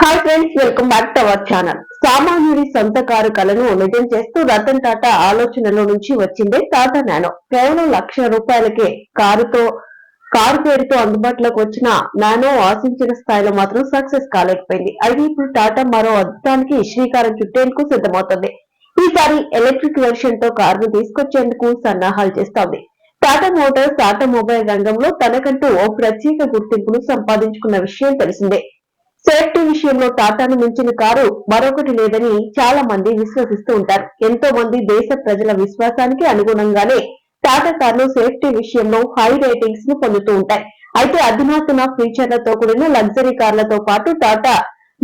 Hi friends welcome back to our channel సామాన్యుడి సొంత car కలను నిజం చేస్తూ రతన్ టాటా ఆలోచనలో నుంచి వచ్చిందే టాటా నానో. కేవలం లక్ష రూపాయలకే కారుతో కారు పేరుతో అందుబాటులోకి వచ్చిన నానో ఆశించిన స్థాయిలో మాత్రం సక్సెస్ కాలేకపోయింది. అయితే ఇప్పుడు టాటా మరో అద్భుతానికి శ్రీకారం చుట్టేందుకు సిద్ధమవుతుంది. ఈసారి ఎలక్ట్రిక్ వెర్షన్తో కారును తీసుకొచ్చేందుకు సన్నాహాలు చేస్తోంది. టాటా మోటార్స్ ఆటోమొబైల్ రంగంలో తనకంటూ ఓ ప్రత్యేక గుర్తింపును సంపాదించుకున్న విషయం తెలిసిందే. సేఫ్టీ విషయంలో టాటాను మించిన కారు మరొకటి లేదని చాలా మంది విశ్వసిస్తూ ఉంటారు. ఎంతో మంది దేశ ప్రజల విశ్వాసానికి అనుగుణంగానే టాటా కార్లు సేఫ్టీ విషయంలో హై రేటింగ్స్ను పొందుతూ ఉంటాయి. అయితే అధునాతన ఫీచర్లతో కూడిన లగ్జరీ కార్లతో పాటు టాటా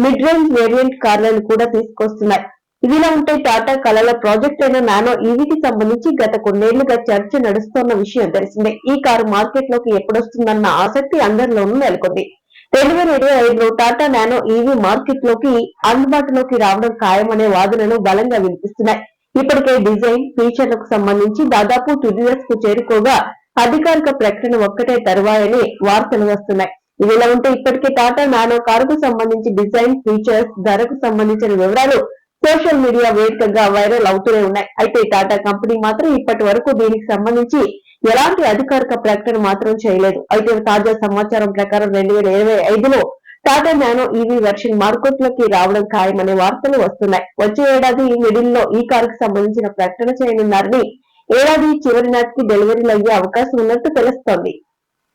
మిడ్ రేంజ్ వేరియంట్ కార్లను కూడా తీసుకొస్తున్నాయి. ఇదిలా ఉంటే టాటా కళల ప్రాజెక్ట్ అయిన నానో ఈవీకి సంబంధించి గత కొన్నేళ్ళుగా చర్చ నడుస్తోన్న విషయం తెలిసిందే. ఈ కారు మార్కెట్లోకి ఎప్పుడొస్తుందన్న ఆసక్తి అందరిలోనూ నెలకొంది. రెండు వేల ఇరవై ఐదులో టాటా నానో ఈవీ మార్కెట్లోకి అందుబాటులోకి రావడం ఖాయమనే వాదనలు బలంగా వినిపిస్తున్నాయి. ఇప్పటికే డిజైన్ ఫీచర్లకు సంబంధించి దాదాపు తుది కు చేరుకోగా అధికారిక ప్రకటన ఒక్కటే తరువాయని వార్తలు వస్తున్నాయి. ఇదిలా ఉంటే ఇప్పటికే టాటా నానో కారుకు సంబంధించి డిజైన్ ఫీచర్స్ ధరకు సంబంధించిన వివరాలు సోషల్ మీడియా వేదికగా వైరల్ అవుతూనే ఉన్నాయి. అయితే టాటా కంపెనీ మాత్రం ఇప్పటి వరకు దీనికి సంబంధించి ఎలాంటి అధికారిక ప్రకటన మాత్రం చేయలేదు. అయితే తాజా సమాచారం ప్రకారం రెండు వేల ఇరవై ఐదులో టాటా నానో ఈవీ వెర్షన్ మార్కెట్లోకి రావడం ఖాయమనే వార్తలు వస్తున్నాయి. వచ్చే ఏడాది మిడిల్లో ఈ కారుకు సంబంధించిన ప్రకటన చేయనున్నారని ఏడాది చివరి నాటికి డెలివరీలు అయ్యే అవకాశం ఉన్నట్టు తెలుస్తోంది.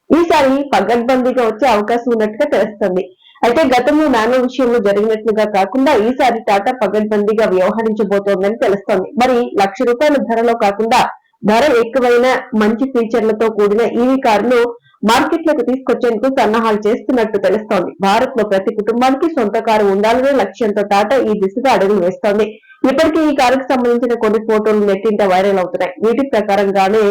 ఈసారి పగడ్బందీగా వచ్చే అవకాశం ఉన్నట్టుగా తెలుస్తోంది. అయితే గతంలో నానో విషయంలో జరిగినట్లుగా కాకుండా ఈసారి టాటా పగడ్బందీగా వ్యవహరించబోతోందని తెలుస్తోంది. మరి లక్ష రూపాయల ధరలో కాకుండా ధర ఎక్కువైన మంచి ఫీచర్లతో కూడిన ఈవీ కారును మార్కెట్లోకి తీసుకొచ్చేందుకు సన్నాహాలు చేస్తున్నట్టు తెలుస్తోంది. భారత్లో ప్రతి కుటుంబానికి సొంత కారు ఉండాలనే లక్ష్యంతో టాటా ఈ దిశగా అడుగులు వేస్తోంది. ఇప్పటికే ఈ కారుకు సంబంధించిన కొన్ని ఫోటోలు నెట్టింట వైరల్ అవుతున్నాయి. వీటి ప్రకారంగానే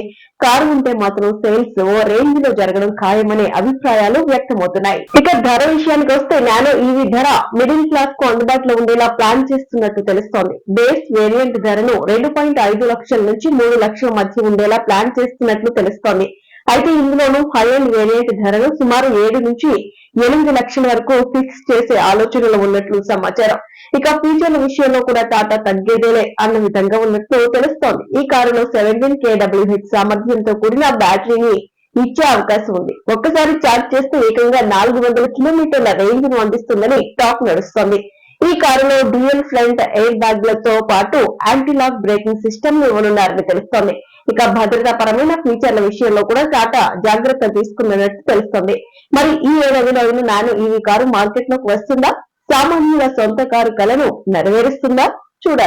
కారు ఉంటే మాత్రం సేల్స్ ఓ రేంజ్లో జరగడం ఖాయమనే అభిప్రాయాలు వ్యక్తమవుతున్నాయి. ఇక ధర విషయానికి వస్తే నానో ఈవీ ధర మిడిల్ క్లాస్కు అందుబాటులో ఉండేలా ప్లాన్ చేస్తున్నట్టు తెలుస్తోంది. బేస్ వేరియంట్ ధరను రెండు పాయింట్ ఐదు లక్షల నుంచి మూడు లక్షల మధ్య ఉండేలా ప్లాన్ చేస్తున్నట్లు తెలుస్తోంది. అయితే ఇందులోనూ హై అండ్ వేరియంట్ ధరను సుమారు ఏడు నుంచి ఎనిమిది లక్షల వరకు ఫిక్స్ చేసే ఆలోచనలో ఉన్నట్లు సమాచారం. ఇక ఫీచర్ల విషయంలో కూడా టాటా తగ్గేదేలే అన్న విధంగా ఉన్నట్లు తెలుస్తోంది. ఈ కారులో సెవెంటీన్ కేడబ్ల్యూహెచ్ సామర్థ్యంతో కూడిన బ్యాటరీని ఇచ్చే అవకాశం ఉంది. ఒక్కసారి ఛార్జ్ చేస్తే ఏకంగా నాలుగు వందల కిలోమీటర్ల రేంజ్ను అందిస్తుందని టాక్ నడుస్తోంది. ఈ కారులో డ్యూయల్ ఫ్రంట్ ఎయిర్ బ్యాగ్లతో పాటు యాంటీ లాక్ బ్రేకింగ్ సిస్టమ్ను ఇవ్వనున్నారని తెలుస్తోంది. ఇక భద్రతా పరమైన ఫీచర్ల విషయంలో కూడా టాటా జాగ్రత్త తీసుకున్నట్టు తెలుస్తోంది. మరి ఈ ఏడాదిలో అయిన నాను ఈవీ కారు మార్కెట్లోకి వస్తుందా? సామాన్యుల సొంత కారు కలను నెరవేరుస్తుందా? చూడాలి.